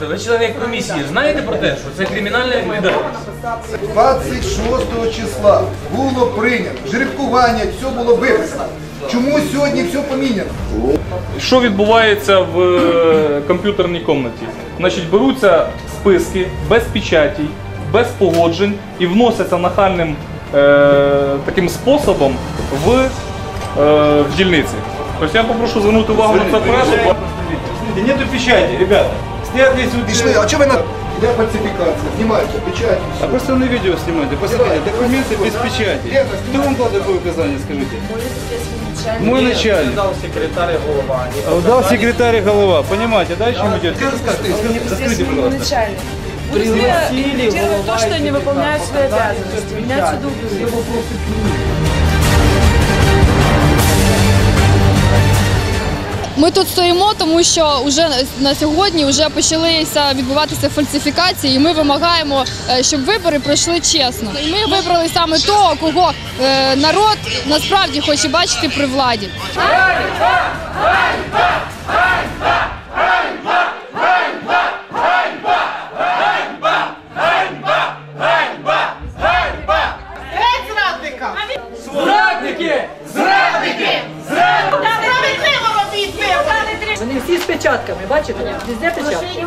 депутати, ви члени комісії, знаєте про те, що це кримінальна відповідальність? 26 числа було прийнято жеребкування, все було виписано. Чому сьогодні все поміняно? Що відбувається в е, комп'ютерній кімнаті? Значить, беруться списки без печатей, без погоджень і вносяться нахальним е, таким способом в, е, в дільниці. Тобто я попрошу звернути увагу на це. Смотрите, нету печати, ребята. Стоят здесь вот... Пішли, а чого ви на для фальсифікації? Знімайте, печать. А просто на видео снимайте. Посмотрите, документы без печати. Кто вам дал такое указание, скажите? Мой начальник. Дав секретар і голова. А Дал секретарь и голова. Понимаете, да, о чем идет? Раскройте, пожалуйста. начальник. Пригласили делают то, что они выполняют свои обязанности. Меня отсюда уберут. Ми тут стоїмо, тому що вже на сьогодні вже почалися відбуватися фальсифікації, і ми вимагаємо, е, щоб вибори пройшли чесно. І ми вибрали саме того, кого е, народ насправді хоче бачити при владі. Вони всі з печатками, бачите? Везде печатки.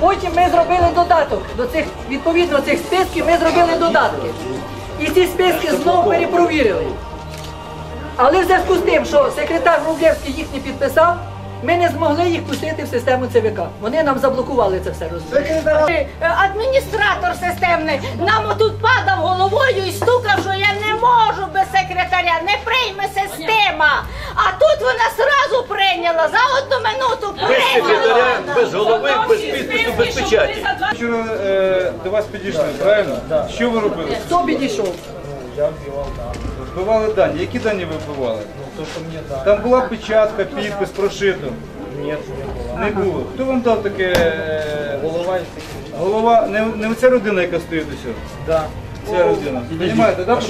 Потім ми зробили додаток до цих, відповідно цих списків, ми зробили додатки. І ці списки знову перепровірили. Але в зв'язку з тим, що секретар Рублевський їх не підписав, ми не змогли їх пустити в систему ЦВК. Вони нам заблокували це все розумієте. Е, адміністратор системний нам отут падав головою і стукав, що я не можу без секретаря, не прийме система. А тут вона сразу прийняла за одну минуту прийняла. без голови, без підпису, без печаті. Вчора е, до вас підійшли, правильно? Що ви робили? Хто підійшов? Я вбивав дані. Вбивали дані. Які дані ви вбивали? Там була печатка, підпис, прошито. Ні, Не було. Хто вам дав таке? е, голова Голова, не, не ця родина, яка стоїть ось. Да. Ця родина. Понимаєте, да?